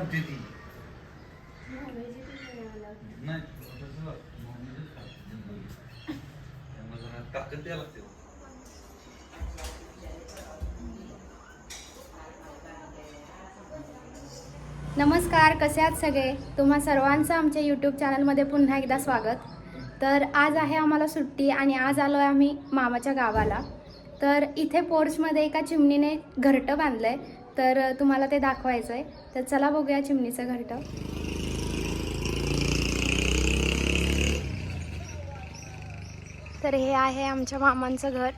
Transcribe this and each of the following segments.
आणते ती. नाही ताकद द्यायला लागते नमस्कार कसे आहात सगळे? तुम्हा सर्वांचं आमच्या यूट्यूब चॅनलमध्ये पुन्हा एकदा स्वागत. तर आज आहे आम्हाला सुट्टी आणि आज आलो आहे आम्ही मामाच्या गावाला. तर इथे पोर्चमध्ये एका चिमणीने घरटं बांधलं आहे तर तुम्हाला ते दाखवायचं आहे तर चला बघूया चिमणीचं घरटं. तर हे आहे आमच्या मामांचं घर.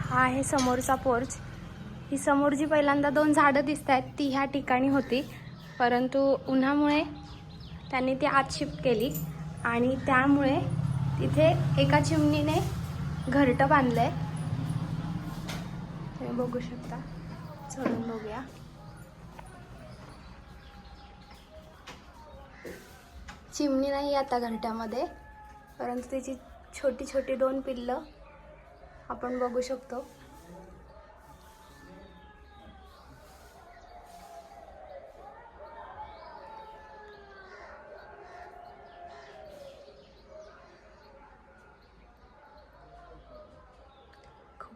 हा आहे समोरचा पोर्च. ही समोर जी पहिल्यांदा दोन झाडं दिसत आहेत ती ह्या ठिकाणी होती. परंतु उन्हामुळे त्यांनी ती आत शिफ्ट केली आणि त्यामुळे तिथे एका चिमणीने घरटं बांधलं आहे तुम्ही बघू शकता. चढून बघूया. चिमणी नाही आता घरट्यामध्ये परंतु तिची छोटी छोटी दोन पिल्लं आपण बघू शकतो.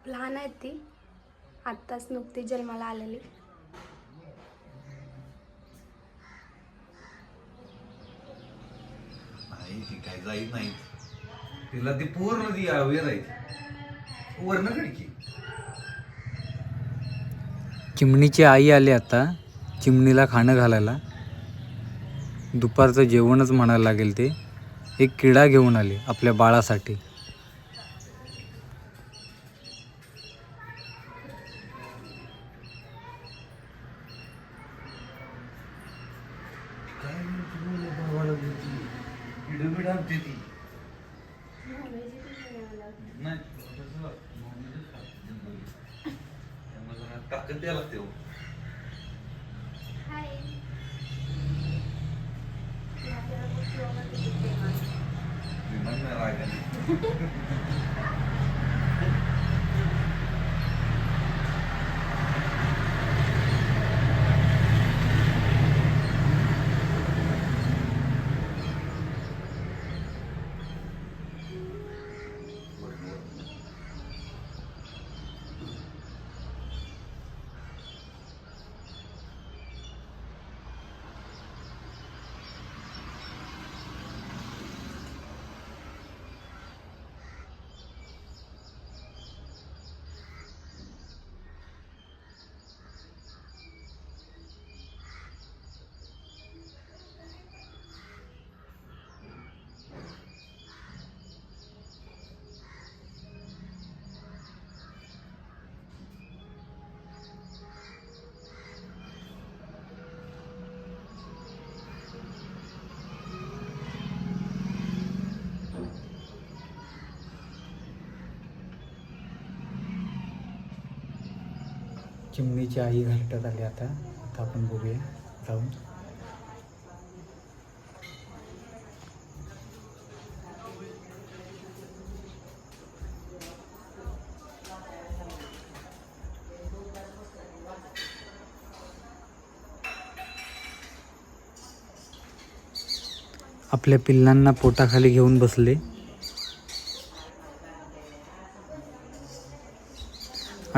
खूप लहान आहेत ती. आत्ताच नुकतीच जन्माला आलेली. नाही ती काय जाईत नाही तिला ती पूर्ण ती अवेअर आहे वर्ण खडकी. चिमणीची आई आली आता चिमणीला खाणं घालायला. दुपारचं जेवणच म्हणायला लागेल ते. एक किडा घेऊन आली आपल्या बाळासाठी काय म्हणते बोलू भावाला बोलती. किडं बिडं आणते ती नाही तसं नॉनव्हेजच खात जनरली. त्यामुळे जरा ताकद द्यायला लागते हो. विमान नाही रागाने. चिमणीची आई घरट्यात आली आता. आता आपण बघूया. जाऊन. आपल्या पिल्लांना पोटाखाली घेऊन बसले.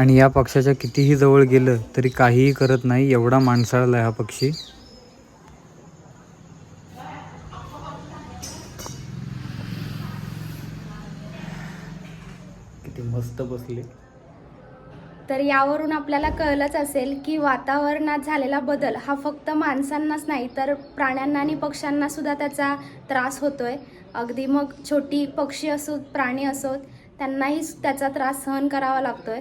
आणि या पक्षाच्या कितीही जवळ गेलं तरी काहीही करत नाही एवढा माणसाळला हा पक्षी. किती मस्त बसले. तर यावरून आपल्याला कळलंच असेल की वातावरणात झालेला बदल हा फक्त माणसांनाच नाही तर प्राण्यांना आणि पक्ष्यांना सुद्धा त्याचा त्रास होतोय. अगदी मग छोटी पक्षी असोत प्राणी असोत त्यांनाही त्याचा त्रास सहन करावा लागतोय.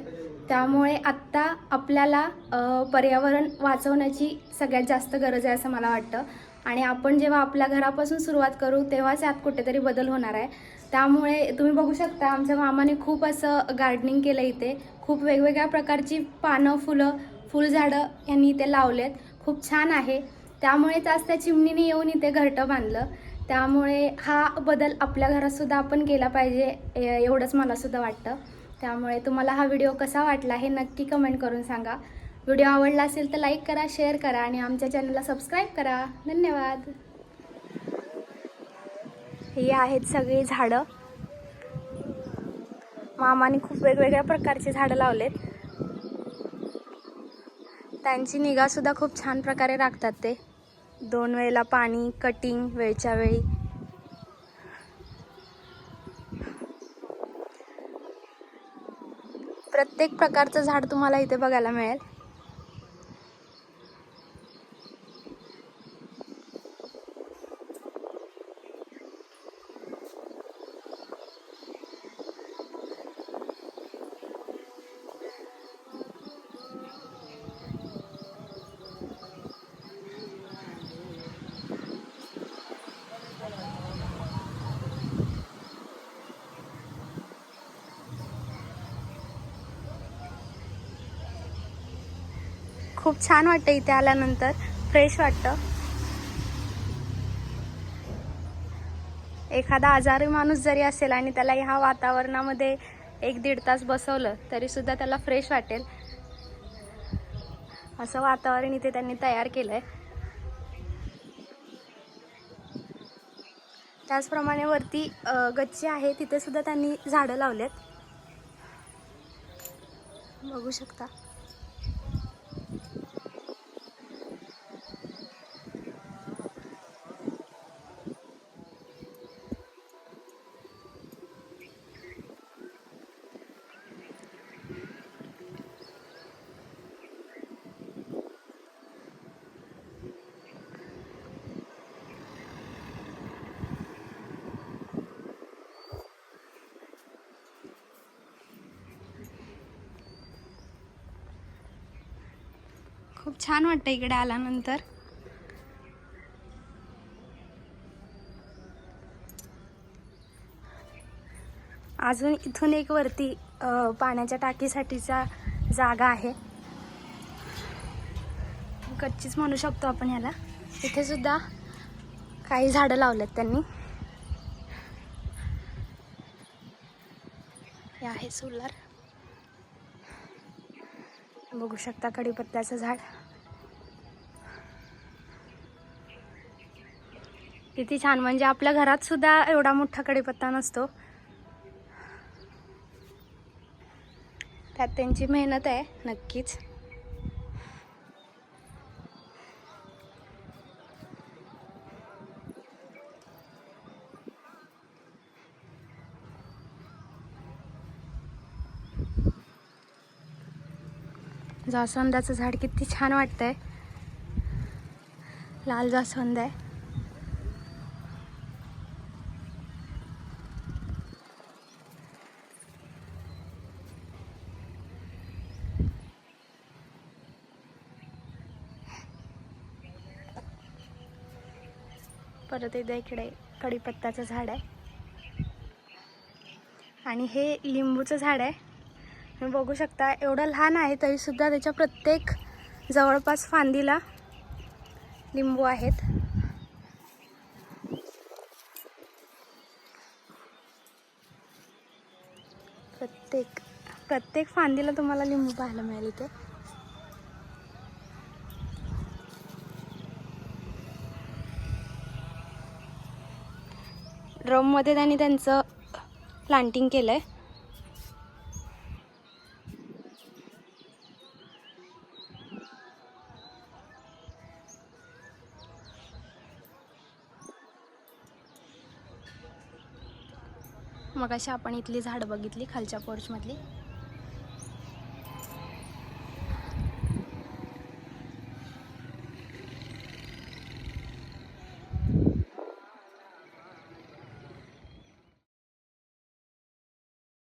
त्यामुळे आत्ता आपल्याला पर्यावरण वाचवण्याची सगळ्यात जास्त गरज आहे असं मला वाटतं. आणि आपण जेव्हा आपल्या घरापासून सुरुवात करू तेव्हाच यात कुठेतरी बदल होणार आहे. त्यामुळे तुम्ही बघू शकता आमच्या मामाने खूप असं गार्डनिंग केलं इथे. खूप वेगवेगळ्या प्रकारची पानं फुलं फुलझाडं यांनी इथे लावलेत. खूप छान आहे. त्यामुळेच आज त्या चिमणीने येऊन इथे घरटं बांधलं. त्यामुळे हा बदल आपल्या घरातसुद्धा आपण केला पाहिजे एवढंच मलासुद्धा वाटतं. त्यामुळे तुम्हाला हा व्हिडिओ कसा वाटला हे नक्की कमेंट करून सांगा. व्हिडिओ आवडला असेल तर लाईक करा शेअर करा आणि आमच्या चॅनलला सबस्क्राईब करा. धन्यवाद. ही आहेत सगळी झाडं. मामाने खूप वेगवेगळ्या प्रकारचे झाडं लावलेत. त्यांची निगासुद्धा खूप छान प्रकारे राखतात ते. दोन वेळेला पाणी कटिंग वेळच्या वेळी. प्रत्येक प्रकारचं झाड तुम्हाला इथे बघायला मिळेल. खूप छान वाटतं इथे आल्यानंतर. फ्रेश वाटतं. एखादा आजारी माणूस जरी असेल आणि त्याला ह्या वातावरणामध्ये एक दीड तास बसवलं तरी सुद्धा त्याला फ्रेश वाटेल. असं वातावरण इथे त्यांनी तयार केलंय. त्याचप्रमाणे वरती गच्ची आहे तिथे सुद्धा त्यांनी झाडं लावलेत. बघू शकता. खूप छान वाटतं इकडे आल्यानंतर. अजून इथून एक वरती पाण्याच्या टाकीसाठीचा जागा आहे. कच्चीच म्हणू शकतो आपण ह्याला इथे सुद्धा काही झाडं लावलेत त्यांनी. हे आहे सोलर. बघू शकता कडीपत्त्याचं झाड. किती छान म्हणजे आपल्या घरात सुद्धा एवढा मोठा कडीपत्ता नसतो. त्यात त्यांची मेहनत आहे नक्कीच. जास्वंदाचं झाड किती छान वाटतंय. लाल जास्वंद आहे. परत एकदा इकडे कढीपत्त्याचं झाड आहे. आणि हे लिंबूचं झाड आहे. तुम्ही बघू शकता एवढं लहान आहे तरीसुद्धा त्याच्या प्रत्येक जवळपास फांदीला लिंबू आहेत. प्रत्येक प्रत्येक फांदीला तुम्हाला लिंबू पाहायला मिळेल इथे. ड्रममध्ये त्यांनी त्यांचं प्लांटिंग केलं आहे मग अशी आपण इथली झाडं बघितली खालच्या पोर्चमधली